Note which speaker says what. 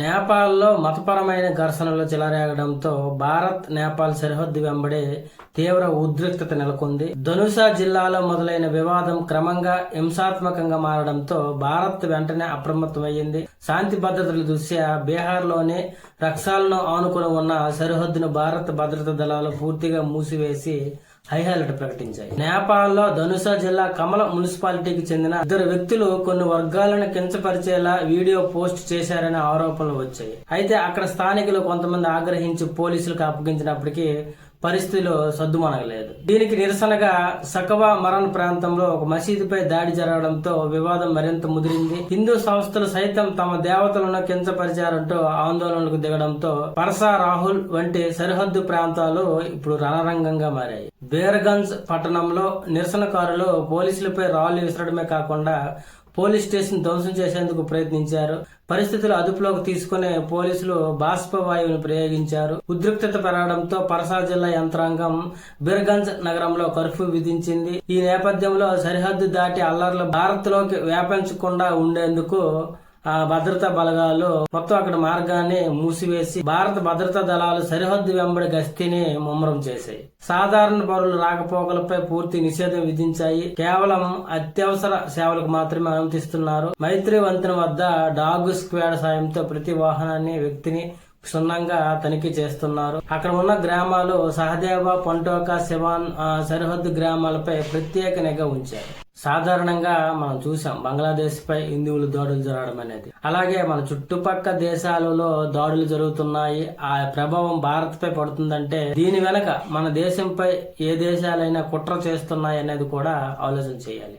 Speaker 1: నేపాల్లో మతపరమైన ఘర్షణలు చెలరేగడంతో భారత్ నేపాల్ సరిహద్దు వెంబడి తీవ్ర ఉద్రిక్తత నెలకొంది. ధనుషా జిల్లాలో మొదలైన వివాదం క్రమంగా హింసాత్మకంగా మారడంతో భారత్ వెంటనే అప్రమత్తమయ్యింది. శాంతి భద్రతల దృష్ట్యా బీహార్లోని రక్షాలను ఆనుకుని ఉన్న సరిహద్దును భారత భద్రతా దళాలు పూర్తిగా మూసివేసి హై అలర్ట్ ప్రకటించాయి. నేపాల్లో ధనుష జిల్లా కమల మున్సిపాలిటీకి చెందిన ఇద్దరు వ్యక్తులు కొన్ని వర్గాలను కించపరిచేలా వీడియో పోస్ట్ చేశారనే ఆరోపణలు వచ్చాయి. అయితే అక్కడ స్థానికులు కొంతమంది ఆగ్రహించి పోలీసులకు అప్పగించినప్పటికీ పరిస్థితులు సద్దుమనగలేదు దీనికి నిరసనగా సకవా మరణ ప్రాంతంలో ఒక మసీదుపై దాడి జరగడంతో వివాదం మరింత ముదిరింది. హిందూ సంస్థలు సైతం తమ దేవతలను కించపరిచారంటూ ఆందోళనలకు దిగడంతో పరసా రాహుల్ వంటి సరిహద్దు ప్రాంతాలు ఇప్పుడు రణరంగంగా మారాయి. బేర్గంజ్ పట్టణంలో నిరసనకారులు పోలీసులపై రాళ్ళు విసరడమే కాకుండా పోలీస్ స్టేషన్ ధ్వంసం చేసేందుకు ప్రయత్నించారు. పరిస్థితులు అదుపులోకి తీసుకునే పోలీసులు బాష్పవాయువును ప్రయోగించారు. ఉద్రిక్తత పెరగడంతో పరసా జిల్లా యంత్రాంగం బిర్గంజ్ నగరంలో కర్ఫ్యూ విధించింది. ఈ నేపథ్యంలో సరిహద్దు దాటి అల్లర్లు భారత్లోకి వ్యాపించకుండా ఉండేందుకు ఆ భద్రతా బలగాలు మొత్తం అక్కడ మార్గాన్ని మూసివేసి భారత భద్రతా దళాలు సరిహద్దు వెంబడి గస్తీని ముమ్మరం చేశాయి. సాధారణ పౌరుల రాకపోకలపై పూర్తి నిషేధం విధించాయి. కేవలం అత్యవసర సేవలకు మాత్రమే అనుమతిస్తున్నారు. మైత్రి వంతెన వద్ద డాగ్ స్క్వాడ్ సాయంతో ప్రతి వాహనాన్ని వ్యక్తిని క్షుణ్ణంగా తనిఖీ చేస్తున్నారు. అక్కడ ఉన్న గ్రామాలు సహదేవ పంటోక శివాన్ సరిహద్దు గ్రామాలపై ప్రత్యేక నిఘా ఉంచారు. సాధారణంగా మనం చూసాం బంగ్లాదేశ్ పై హిందువులు దాడులు జరగడం అనేది. అలాగే మన చుట్టుపక్క దేశాలలో దాడులు జరుగుతున్నాయి. ఆ ప్రభావం భారత్ పై పడుతుందంటే దీని వెనక మన దేశంపై ఏ దేశాలైనా కుట్ర చేస్తున్నాయి అనేది కూడా ఆలోచన చేయాలి.